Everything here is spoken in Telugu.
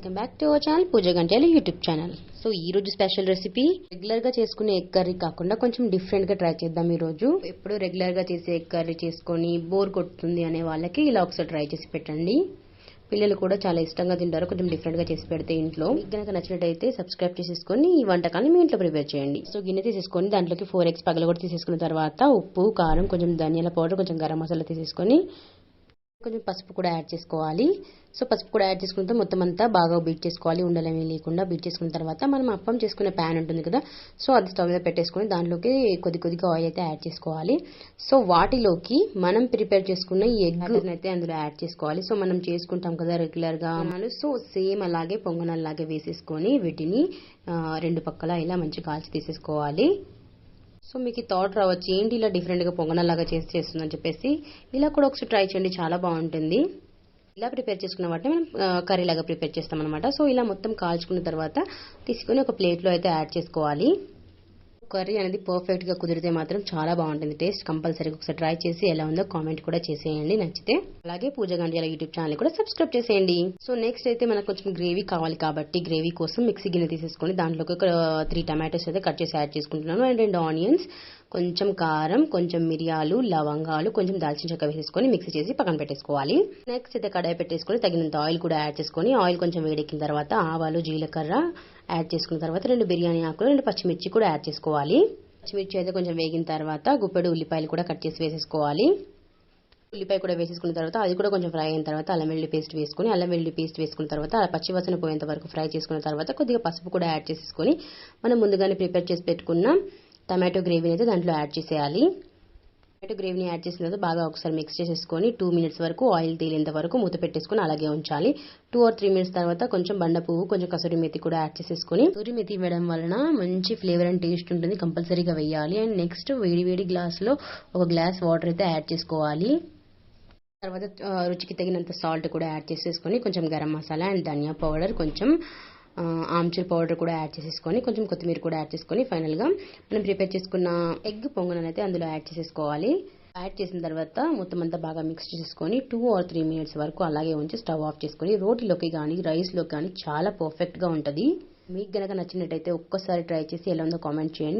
Welcome back to our channel Pooja Gantala YouTube channel so ఈ రోజు స్పెషల్ రెసిపీ రెగ్యులర్గా చేసుకునే ఎగ్ కర్రీ కాకుండా కొంచెం డిఫరెంట్గా ట్రై చేద్దాం ఈ రోజు. ఎప్పుడు రెగ్యులర్గా చేసే ఎగ్ కర్రీ చేసుకొని బోర్ కొడుతుంది అనే వాళ్ళకి ఇలా ఒకసారి ట్రై చేసి పెట్టండి. పిల్లలు కూడా చాలా ఇష్టంగా తింటారు కొంచెం డిఫరెంట్గా చేసి పెడితే ఇంట్లో. మీకు కనుక నచ్చినట్టయితే సబ్స్క్రైబ్ చేసేసుకొని ఈ వంటకాన్ని మీ ఇంట్లో ప్రిపేర్ చేయండి. సో గిన్నె తీసేసుకొని దాంట్లోకి ఫోర్ ఎగ్స్ పగల కూడా తీసేసుకున్న తర్వాత ఉప్పు కారం కొంచెం ధనియాల పౌడర్ కొంచెం గరం మసాలా తీసేసుకొని కొంచెం పసుపు కూడా యాడ్ చేసుకోవాలి. సో పసుపు కూడా యాడ్ చేసుకుంటే మొత్తం అంతా బాగా బీట్ చేసుకోవాలి. ఉండలేమీ లేకుండా బీట్ చేసుకున్న తర్వాత మనం అప్పం చేసుకునే ప్యాన్ ఉంటుంది కదా సో అది స్టవ్ మీద పెట్టేసుకొని దాంట్లోకి కొద్ది కొద్దిగా ఆయిల్ అయితే యాడ్ చేసుకోవాలి. సో వాటిలోకి మనం ప్రిపేర్ చేసుకున్న ఈ ఎగ్ అయితే అందులో యాడ్ చేసుకోవాలి. సో మనం చేసుకుంటాం కదా రెగ్యులర్గా మనం సో సేమ్ అలాగే పొంగనల్లాగే వేసేసుకొని వీటిని రెండు పక్కల ఇలా మంచి కాల్చి తీసేసుకోవాలి. సో మీకు థాట్ రావచ్చు ఏంటి ఇలా డిఫరెంట్గా పొంగనలాగా చేసి చేస్తుందని చెప్పేసి. ఇలా కూడా ఒకసారి ట్రై చేయండి చాలా బాగుంటుంది. ఇలా ప్రిపేర్ చేసుకున్న వాటిని మనం కర్రీ లాగా ప్రిపేర్ చేస్తాం అనమాట సో ఇలా మొత్తం కాల్చుకున్న తర్వాత తీసుకొని ఒక ప్లేట్లో అయితే యాడ్ చేసుకోవాలి. కర్రీ అనేది పర్ఫెక్ట్గా కుదిరితే మాత్రం చాలా బాగుంటుంది. టేస్ట్ కంపల్సరీగా ఒకసారి ట్రై చేసి ఎలా ఉందో కామెంట్ కూడా చేసేయండి. నచ్చితే అలాగే పూజ గంటల యూట్యూబ్ ఛానల్ కూడా సబ్స్క్రైబ్ చేసేయండి. సో నెక్స్ట్ అయితే మనకు కొంచెం గ్రేవీ కావాలి కాబట్టి గ్రేవీ కోసం మిక్సీ గిన్నె తీసేసుకొని దాంట్లోకి ఒక త్రీ టమాటోస్ అయితే కట్ చేసి యాడ్ చేసుకుంటున్నాను. అండ్ రెండు ఆనియన్స్ కొంచెం కారం కొంచెం మిరియాలు లవంగాలు కొంచెం దాల్చిన చెక్క వేసేసుకొని మిక్సీ చేసి పక్కన పెట్టేసుకోవాలి. నెక్స్ట్ అయితే కడాయి పెట్టేసుకొని తగినంత ఆయిల్ కూడా యాడ్ చేసుకొని ఆయిల్ కొంచెం వేడెక్కిన తర్వాత ఆవాలు జీలకర్ర యాడ్ చేసుకున్న తర్వాత రెండు బిర్యానీ ఆకులు రెండు పచ్చిమిర్చి కూడా యాడ్ చేసుకోవాలి. పచ్చిమిర్చి అయితే కొంచెం వేగిన తర్వాత గుప్పెడు ఉల్లిపాయలు కూడా కట్ చేసి వేసేసుకోవాలి. ఉల్లిపాయ కూడా వేసేసుకున్న తర్వాత అది కూడా కొంచెం ఫ్రై అయిన తర్వాత అల్లం వెల్లుల్లి పేస్ట్ వేసుకొని అల్లం వెల్లుల్లి పేస్ట్ వేసుకున్న తర్వాత ఆ పచ్చివాసన పోయేంత వరకు ఫ్రై చేసుకున్న తర్వాత కొద్దిగా పసుపు కూడా యాడ్ చేసేసుకొని మనం ముందుగానే ప్రిపేర్ చేసి పెట్టుకున్న టమాటో గ్రేవీని అయితే దాంట్లో యాడ్ చేసేయాలి. టమాటో గ్రేవీని యాడ్ చేసిన తర్వాత బాగా ఒకసారి మిక్స్ చేసేసుకొని టూ మినిట్స్ వరకు ఆయిల్ తేలేంత వరకు మూత పెట్టేసుకొని అలాగే ఉంచాలి. టూ ఆర్ త్రీ మినిట్స్ తర్వాత కొంచెం బండ పువ్వు కొంచెం కసూరి మెతి కూడా యాడ్ చేసేసుకొని కసూరి మెతి వేయడం వలన మంచి ఫ్లేవర్ అండ్ టేస్ట్ ఉంటుంది. కంపల్సరీగా వేయాలి. అండ్ నెక్స్ట్ వేడి వేడి గ్లాస్లో ఒక గ్లాస్ వాటర్ అయితే యాడ్ చేసుకోవాలి. తర్వాత రుచికి తగినంత సాల్ట్ కూడా యాడ్ చేసేసుకొని కొంచెం garam masala and dhaniya powder కొంచెం ఆమ్చూర్ పౌడర్ కూడా యాడ్ చేసేసుకొని కొంచెం కొత్తిమీర కూడా యాడ్ చేసుకొని ఫైనల్గా మనం ప్రిపేర్ చేసుకున్న ఎగ్ పొంగనైతే అందులో యాడ్ చేసేసుకోవాలి. యాడ్ చేసిన తర్వాత మొత్తం అంతా బాగా మిక్స్ చేసుకొని టూ ఆర్ త్రీ మినిట్స్ వరకు అలాగే ఉంచి స్టవ్ ఆఫ్ చేసుకొని రోటీలోకి కానీ రైస్లోకి కానీ చాలా పర్ఫెక్ట్గా ఉంటుంది. మీకు గనక నచ్చినట్టయితే ఒక్కసారి ట్రై చేసి ఎలా ఉందో కామెంట్ చేయండి.